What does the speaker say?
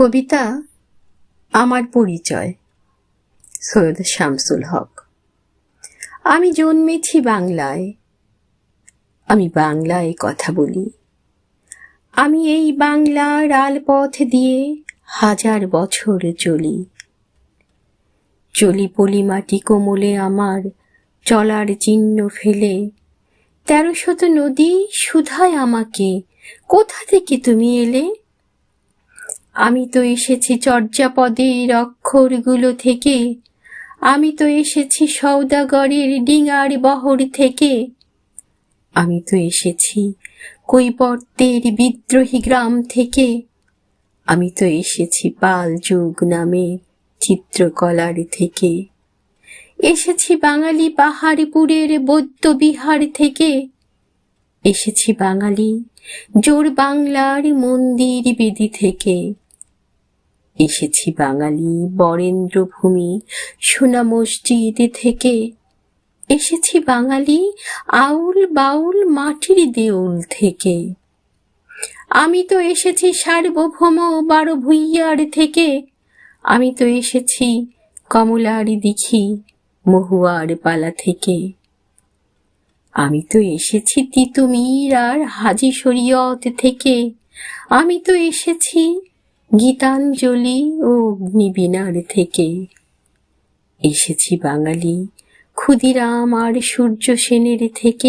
কবিতা আমার পরিচয়। সৈয়দ শামসুল হক। আমি জন্মেছি বাংলায়। আমি বাংলায় কথা বলি। আমি এই বাংলার আলপথ দিয়ে হাজার বছর চলি। চলি পলি মাটি কোমলে আমার চলার চিহ্ন ফেলে। তেরো শত নদী সুধায় আমাকে। কোথা থেকে তুমি এলে? আমি তো এসেছি চর্যাপদের অক্ষরগুলো থেকে। আমি তো এসেছি সৌদাগরের ডিঙার বহর থেকে। আমি তো এসেছি কৈবর্তের বিদ্রোহী গ্রাম থেকে। আমি তো এসেছি পাল যুগ নামে চিত্রকলার থেকে। এসেছি বাঙালি পাহাড়পুরের বৌদ্ধ বিহার থেকে। এসেছি বাঙালি জোর বাংলার মন্দির বেদি থেকে। এসেছি বাঙালি বরেন্দ্র ভূমি সোনা মসজিদ থেকে। এসেছি বাঙালি আউল বাউল মাটির দেউল থেকে। আমি তো এসেছি সার্বভৌম বারো ভুইয়ার থেকে। আমি তো এসেছি কমলার দিঘি মহুয়ার পালা থেকে। আমি তো এসেছি তিতুমির আর হাজি শরীয়ত থেকে। আমি তো এসেছি গীতাঞ্জলি ও অগ্নিবীণার থেকে এসেছি বাঙালি ক্ষুদিরাম আর সূর্য সেনের থেকে।